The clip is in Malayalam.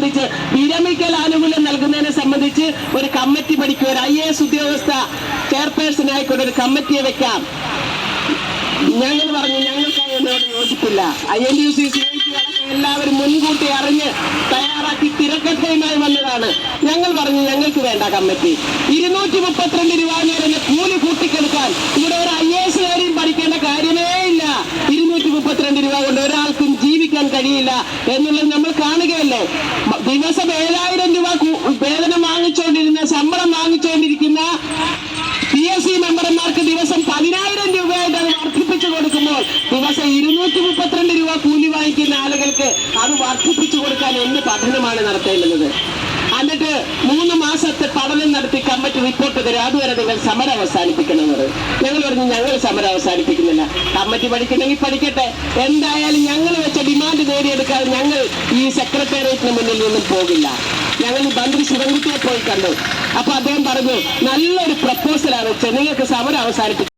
സംബന്ധിച്ച് വിരമിക്കൽ ആനുകൂല്യം നൽകുന്നതിനെ സംബന്ധിച്ച് ഒരു കമ്മിറ്റി പഠിക്കുക. ഒരു ഐ എ എസ് ഉദ്യോഗസ്ഥ ചെയർപേഴ്സൺ ആയിക്കൊണ്ട് ഒരു കമ്മിറ്റിയെ വെക്കാം. ഞങ്ങൾ പറഞ്ഞു ഞങ്ങൾക്ക് അതിനോട് യോജിപ്പില്ല. I N U C C എല്ലാവരും മുൻകൂട്ടി അറിഞ്ഞ് തയ്യാറാക്കി തിരക്കഥയുമായി വന്നതാണ്. ഞങ്ങൾ പറഞ്ഞു ഞങ്ങൾക്ക് വേണ്ട കമ്മിറ്റി. ഇരുന്നൂറ്റി മുപ്പത്തിരണ്ട് രൂപ എന്ന് പറയുന്ന കൂലി കൂട്ടിക്കെടുക്കാൻ ഇവിടെ ഒരു ഐ എസ് കാര്യം പഠിക്കേണ്ട കാര്യമേ ഇല്ല. ഇരുന്നൂറ്റി മുപ്പത്തിരണ്ട് രൂപ കൊണ്ട് ഒരാൾക്കും ജീവിക്കാൻ കഴിയില്ല എന്നുള്ളത് നമ്മൾ കാണുകയല്ലേ? ദിവസം ഏഴായിരം രൂപ വേതനം വാങ്ങിച്ചുകൊണ്ടിരുന്ന ശമ്പളം വാങ്ങിച്ചുകൊണ്ടിരിക്കുന്ന പി എസ് സി മെമ്പർമാർക്ക് ദിവസം പതിനായിരം രൂപയായിട്ട് അത് വർദ്ധിപ്പിച്ചു കൊടുക്കുമ്പോൾ ദിവസം ഇരുന്നൂറ്റി മുപ്പത്തിരണ്ട് രൂപ കൂലി വാങ്ങിക്കുന്ന ആളുകൾക്ക് അത് വർദ്ധിപ്പിച്ചു കൊടുക്കാൻ എന്ത് പഠനമാണ് നടത്തേണ്ടുന്നത്? നിങ്ങൾ സമരം അവസാനിപ്പിക്കണമെന്ന് പറയും. ഞങ്ങൾ പറഞ്ഞു ഞങ്ങൾ സമരം അവസാനിപ്പിക്കുന്നില്ല. കമ്മിറ്റി പഠിക്കണമെങ്കിൽ പഠിക്കട്ടെ. എന്തായാലും ഞങ്ങൾ വെച്ച ഡിമാൻഡ് നേടിയെടുക്കാതെ ഞങ്ങൾ ഈ സെക്രട്ടേറിയറ്റിന് മുന്നിൽ നിന്നും പോകില്ല. ഞങ്ങൾ മന്ത്രി ശിവൻകുട്ടിയെ പോയി കണ്ടു. അപ്പൊ അദ്ദേഹം പറഞ്ഞു നല്ലൊരു പ്രപ്പോസലാണ് നിങ്ങൾക്ക് സമരം അവസാനിപ്പിക്കാം